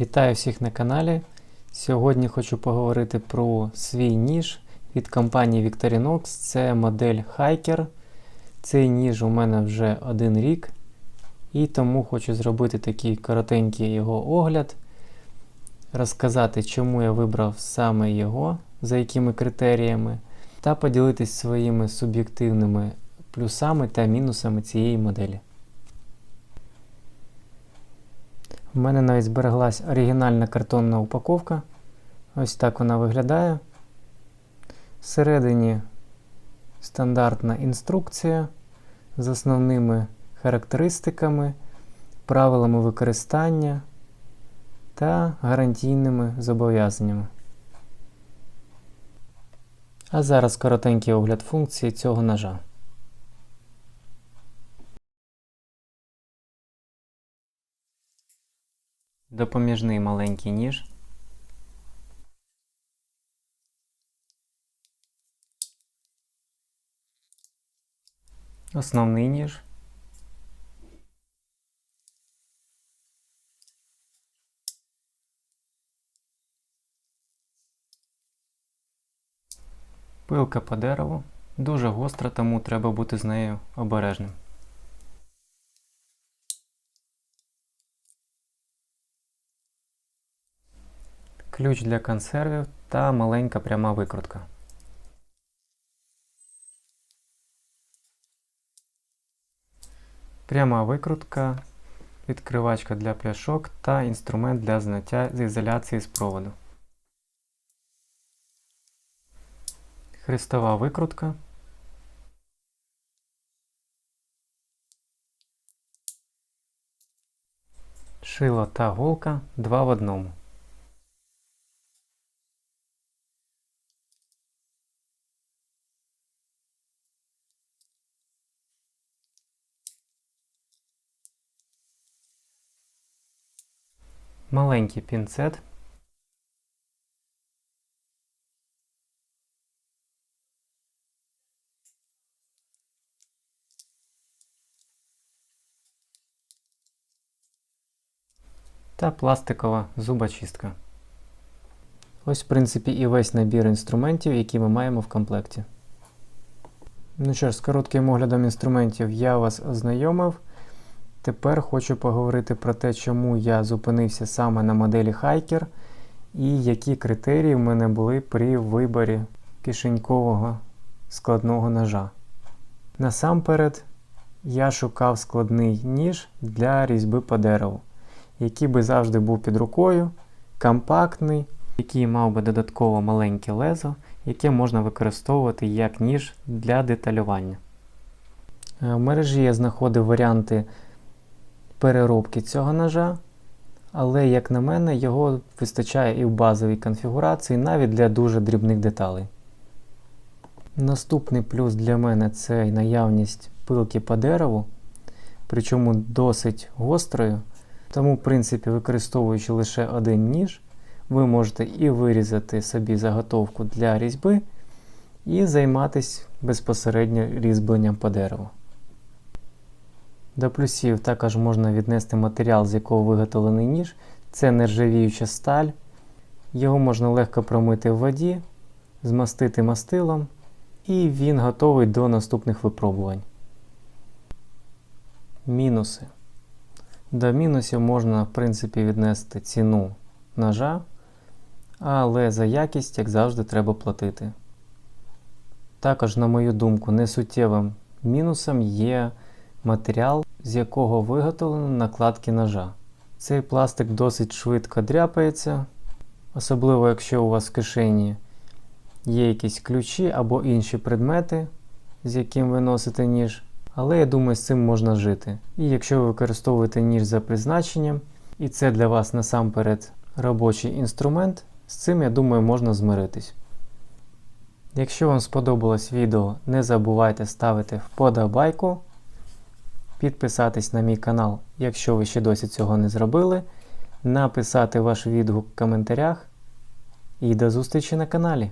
Вітаю всіх на каналі. Сьогодні хочу поговорити про свій ніж від компанії Victorinox. Це модель Hiker. Цей ніж у мене вже один рік. І тому хочу зробити такий коротенький його огляд, розказати, чому я вибрав саме його, за якими критеріями, та поділитись своїми суб'єктивними плюсами та мінусами цієї моделі. У мене навіть збереглась оригінальна картонна упаковка. Ось так вона виглядає. Всередині стандартна інструкція з основними характеристиками, правилами використання та гарантійними зобов'язаннями. А зараз коротенький огляд функції цього ножа. Допоміжний маленький ніж. Основний ніж. Пилка по дереву. Дуже гостра, тому треба бути з нею обережним. Ключ для консервів та маленька пряма викрутка. Пряма викрутка, відкривачка для пляшок та інструмент для зняття з ізоляції з проводу. Хрестова викрутка. Шило та голка два в одному. Маленький пінцет. Та пластикова зубочистка. Ось, в принципі, і весь набір інструментів, які ми маємо в комплекті. Ну що ж, з коротким оглядом інструментів я вас ознайомив. Тепер хочу поговорити про те, чому я зупинився саме на моделі Hiker і які критерії в мене були при виборі кишенькового складного ножа. Насамперед, я шукав складний ніж для різьби по дереву, який би завжди був під рукою, компактний, який мав би додатково маленьке лезо, яке можна використовувати як ніж для деталювання. Е, в мережі я знаходив варіанти переробки цього ножа, але, як на мене, його вистачає і в базовій конфігурації, навіть для дуже дрібних деталей. Наступний плюс для мене це наявність пилки по дереву, причому досить гострою. Тому, в принципі, використовуючи лише один ніж, ви можете і вирізати собі заготовку для різьби, і займатися безпосередньо різьбленням по дереву. До плюсів також можна віднести матеріал, з якого виготовлений ніж. Це нержавіюча сталь. Його можна легко промити в воді, змастити мастилом, і він готовий до наступних випробувань. Мінуси. До мінусів можна, в принципі, віднести ціну ножа, але за якість, як завжди, треба платити. Також, на мою думку, несуттєвим мінусом є матеріал, з якого виготовлено накладки ножа. Цей пластик досить швидко дряпається, особливо якщо у вас в кишені є якісь ключі або інші предмети, з яким ви носите ніж. Але я думаю, з цим можна жити. І якщо ви використовуєте ніж за призначенням, і це для вас насамперед робочий інструмент, з цим, я думаю, можна змиритись. Якщо вам сподобалось відео, не забувайте ставити вподобайку підписатись на мій канал, якщо ви ще досі цього не зробили, написати ваш відгук в коментарях. І до зустрічі на каналі!